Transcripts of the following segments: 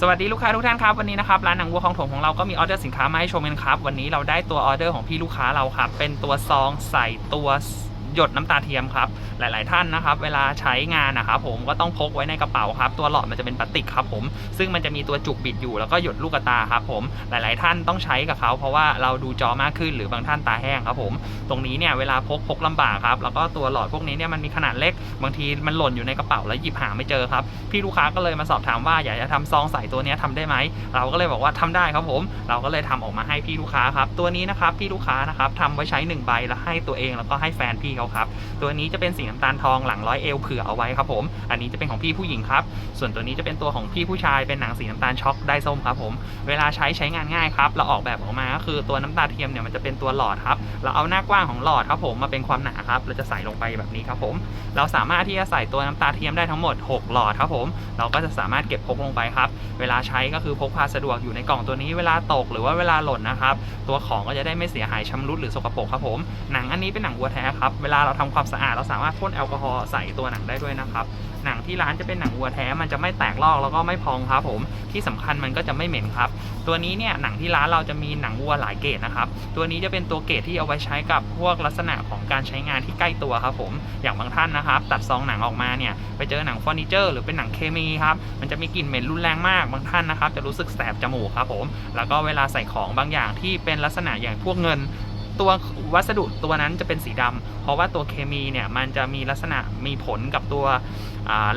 สวัสดีลูกค้าทุกท่านครับวันนี้นะครับร้านหนังวัวของถงของเราก็มีออเดอร์สินค้ามาให้ชมกันครับวันนี้เราได้ตัวออเดอร์ของพี่ลูกค้าเราครับเป็นตัวซองใส่ตัว หยดน้ำตาเทียมครับ หลาย ๆ ท่านนะครับ เวลาใช้งานนะครับผมก็ต้องพกไว้ในกระเป๋าครับ ตัวหลอดมันจะเป็นพลาสติกครับผม ซึ่งมันจะมีตัวจุกบิดอยู่แล้วก็หยดลูกตาครับผม หลาย ๆ ท่านต้องใช้กับเขาเพราะว่าเราดูจอมากขึ้นหรือบางท่านตาแห้งครับผม ตรงนี้เนี่ยเวลาพกพกลำบากครับ แล้วก็ตัวหลอดพวกนี้เนี่ยมันมีขนาดเล็ก บางทีมันหล่นอยู่ในกระเป๋าแล้วหยิบหาไม่เจอครับ พี่ลูกค้าก็เลยมาสอบถามว่าอยากจะทำซองใส่ตัวนี้ยทำได้ไหม เราก็เลยบอกว่าทำได้ครับผม เราก็เลยทำออกมาให้พี่ลูกค้าครับ ตัวนี้นะครับพี่ลูกค้านะครับทำไว้ใช้หนึ่งใบแล้วให้ตัวเองแล้วก็ให้แฟนพี่เขาครับตัวนี้จะเป็นสีน้ำตาลทองหลังร้อยเอวเผื่อเอาไว้ครับผม อันนี้จะเป็นของพี่ผู้หญิงครับ ส่วนตัวนี้จะเป็นตัวของพี่ผู้ชายเป็นหนังสีน้ำตาลช็อกได้ส้มครับผม เวลาใช้ใช้งานง่ายครับ เราออกแบบออกมาก็คือตัวน้ำตาเทียมเนี่ยมันจะเป็นตัวหลอดครับ เราเอาหน้ากว้างของหลอดครับผมมาเป็นความหนาครับ เราจะใส่ลงไปแบบนี้ครับผม เราสามารถที่จะใส่ตัวน้ำตาเทียมได้ทั้งหมด 6 หลอดครับผม เราก็จะสามารถเก็บพกลงไปครับ เวลาใช้ก็คือพกพาสะดวกอยู่ในกล่องตัวนี้เวลาตกหรือว่าเวลาหล่นนะครับ ตัวของก็จะได้ไม่เสียหายชำรุดหรือสกปรกครับผม หนังอันนี้เป็นหนังวัวแท้ครับ เวลาเราทำความสะอาดเราสามารถพ่นแอลกอฮอล์ใส่ตัวหนังได้ด้วยนะครับ หนังที่ร้านจะเป็นหนังวัวแท้มันจะไม่แตกลอกแล้วก็ไม่พองครับผมที่สำคัญมันก็จะไม่เหม็นครับ ตัวนี้เนี่ยหนังที่ร้านเราจะมีหนังวัวหลายเกรดนะครับตัวนี้จะเป็นตัวเกรดที่เอาไว้ใช้กับพวกลักษณะของการใช้งานที่ใกล้ตัวครับผมอย่างบางท่านนะครับ ตัดซองหนังออกมาเนี่ยไปเจอหนังเฟอร์นิเจอร์หรือเป็นหนังเคมีครับมันจะมีกลิ่นเหม็นรุนแรงมากบางท่านนะครับจะรู้สึกแสบจมูกครับผมแล้วก็เวลาใส่ของบางอย่างที่เป็นลักษณะอย่างพวกเงิน ตัววัสดุตัวนั้นจะเป็นสีดำเพราะว่าตัวเคมีเนี่ยมันจะมีลักษณะมีผลกับตัว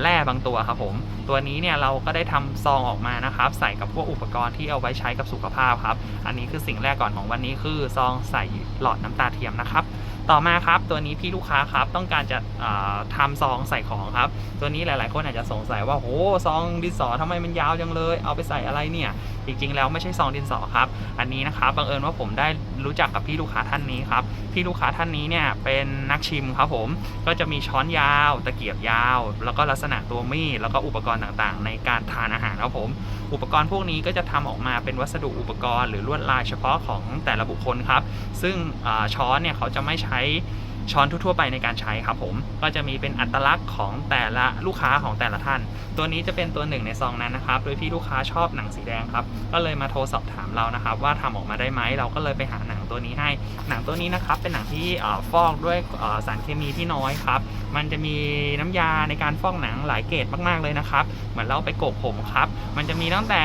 แร่บางตัวครับผม ตัวนี้เนี่ยเราก็ได้ทำซองออกมานะครับ ใส่กับพวกอุปกรณ์ที่เอาไว้ใช้กับสุขภาพครับ อันนี้คือสิ่งแรกก่อนของวันนี้คือซองใส่หลอดน้ำตาเทียมนะครับ ต่อมาครับตัวนี้พี่ลูกค้าครับต้องการจะทำซองใส่ของครับ ตัวนี้หลาย ๆ คนอาจจะสงสัยว่าโหซองดินสอทำไมมันยาวจังเลย เอาไปใส่อะไรเนี่ย จริง ๆ แล้วไม่ใช่ซองดินสอครับ อันนี้นะครับบังเอิญว่าผมได้รู้จักกับพี่ลูกค้าท่านนี้ครับพี่ลูกค้าท่านนี้เนี่ยเป็นนักชิมครับผมก็จะมีช้อนยาว ตะเกียบยาว แล้วก็ลักษณะตัวมีดแล้วก็อุปกรณ์ต่างๆ ในการทานอาหารครับผม อุปกรณ์พวกนี้ก็จะทำออกมาเป็นวัสดุอุปกรณ์ หรือลวดลายเฉพาะของแต่ละบุคคลครับ ซึ่งช้อนเนี่ยเขาจะไม่ใช้ช้อนทั่วๆไปในการใช้ครับผม ก็จะมีเป็นอัตลักษณ์ของแต่ละลูกค้าของแต่ละท่าน ตัวนี้จะเป็นตัวหนึ่งในซองนั้นนะครับ โดยที่ลูกค้าชอบหนังสีแดงครับ ก็เลยมาโทรสอบถามเรานะครับ ว่าทำออกมาได้ไหม เราก็เลยไปหาหนังตัวนี้ให้ หนังตัวนี้นะครับ เป็นหนังที่ฟอกด้วยสารเคมีที่น้อยครับ มันจะมีน้ำยาในการฟอกหนังหลายเกรดมากๆเลยนะครับ เหมือนเราไปโกกผมครับ มันจะมีตั้งแต่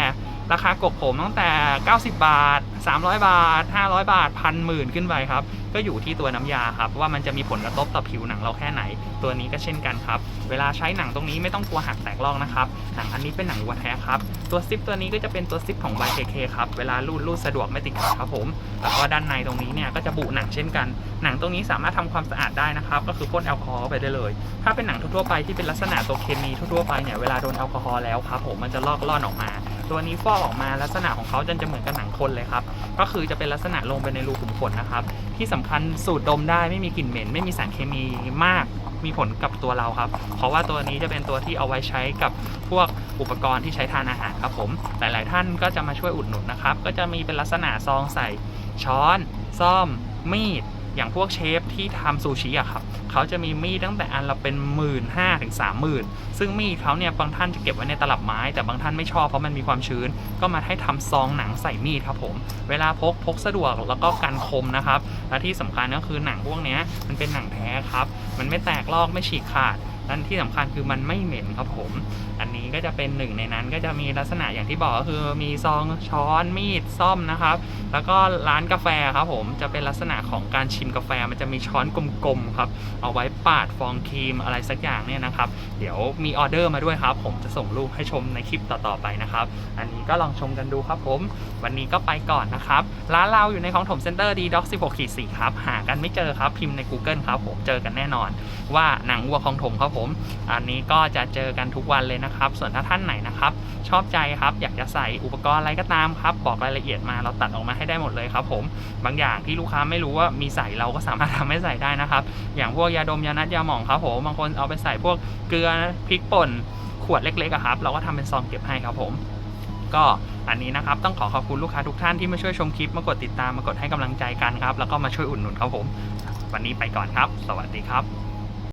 ราคากกผมตั้งแต่ 90 บาท 300 บาท 500 บาทพันหมื่นขึ้นไปครับ ก็อยู่ที่ตัวน้ำยาครับ ว่ามันจะมีผลกระทบต่อผิวหนังเราแค่ไหน ตัวนี้ก็เช่นกันครับ เวลาใช้หนังตรงนี้ไม่ต้องกลัวหักแตกลอกนะครับ หนังอันนี้เป็นหนังวัวแท้ครับ ตัวซิปตัวนี้ก็จะเป็นตัวซิปของ YKK ครับ เวลารูดรูดสะดวกไม่ติดขัดครับผม แล้วก็ด้านในตรงนี้เนี่ยก็จะบุหนังเช่นกัน หนังตรงนี้สามารถทำความสะอาดได้นะครับ ก็คือพ่นแอลกอฮอล์ไปได้เลย ถ้าเป็นหนังทั่วไปที่เป็นลักษณะตัวเคมีทั่วไปเนี่ย เวลาโดนแอลกอฮอล์แล้วครับผมมันจะลอกล่อนออกมา ตัวนี้ฟอกออกมาลักษณะของเขาจะจะเหมือนกับหนังคนเลยครับ ก็คือจะเป็นลักษณะลงไปในรูขุมขนนะครับ ที่สำคัญสูดดมได้ไม่มีกลิ่นเหม็น ไม่มีสารเคมีมากมีผลกับตัวเราครับ เพราะว่าตัวนี้จะเป็นตัวที่เอาไว้ใช้กับพวกอุปกรณ์ที่ใช้ทานอาหารครับผม หลาย ๆ ท่านก็จะมาช่วยอุดหนุนนะครับ ก็จะมีเป็นลักษณะซองใส่ช้อน ซ่อม มีด อย่างพวกเชฟที่ทำซูชิอะครับเขาจะมีมีดตั้งแต่อันละเป็นหมื่นห้าถึงสามหมื่นซึ่งมีดเขาเนี่ยบางท่านจะเก็บไว้ในตลับไม้ แต่บางท่านไม่ชอบเพราะมันมีความชื้น ก็มาให้ทำซองหนังใส่มีดครับผม เวลาพกพกสะดวกแล้วก็กันคมนะครับ และที่สำคัญก็คือหนังพวกเนี้ยมันเป็นหนังแท้ครับ มันไม่แตกลอกไม่ฉีกขาดและที่สำคัญคือมันไม่เหม็นครับผม อัน ก็จะเป็นหนึ่งในนั้น ก็จะมีลักษณะอย่างที่บอกก็คือมีซองช้อนมีดซ่อมนะครับ แล้วก็ร้านกาแฟครับผมจะเป็นลักษณะของการชิมกาแฟมันจะมีช้อนกลมๆครับเอาไว้ปาดฟองครีมอะไรสักอย่างเนี่ยนะครับ เดี๋ยวมีออเดอร์มาด้วยครับ ผมจะส่งรูปให้ชมในคลิปต่อๆไปนะครับ อันนี้ก็ลองชมกันดูครับผม วันนี้ก็ไปก่อนนะครับร้านเราอยู่ในของถมเซ็นเตอร์ดีด็อก16ขีด4ครับหากันไม่เจอครับพิมพ์ใน Google ครับผมเจอกันแน่นอน ว่าหนังวัวของถมครับผม อันนี้ก็จะเจอกันทุกวันเลยนะครับส่วนถ้าท่านไหนนะครับ ชอบใจครับอยากจะใส่อุปกรณ์อะไรก็ตามครับ บอกรายละเอียดมาเราตัดออกมาให้ได้หมดเลยครับ ผมบางอย่างที่ลูกค้าไม่รู้ว่ามีใส่เราก็สามารถทำให้ใส่ได้นะครับ อย่างพวกยาดมยานัดยาหมองครับผมบางคนเอาไปใส่พวกเกลือพริกป่นขวดเล็กๆครับ เราก็ทำเป็นซองเก็บให้ครับผมก็อันนี้นะครับต้องขอขอบคุณลูกค้าทุกท่านที่มาช่วยชมคลิปมากดติดตามมากดให้กำลังใจกันครับ แล้วก็มาช่วยอุดหนุนครับผม วันนี้ไปก่อนครับ สวัสดีครับ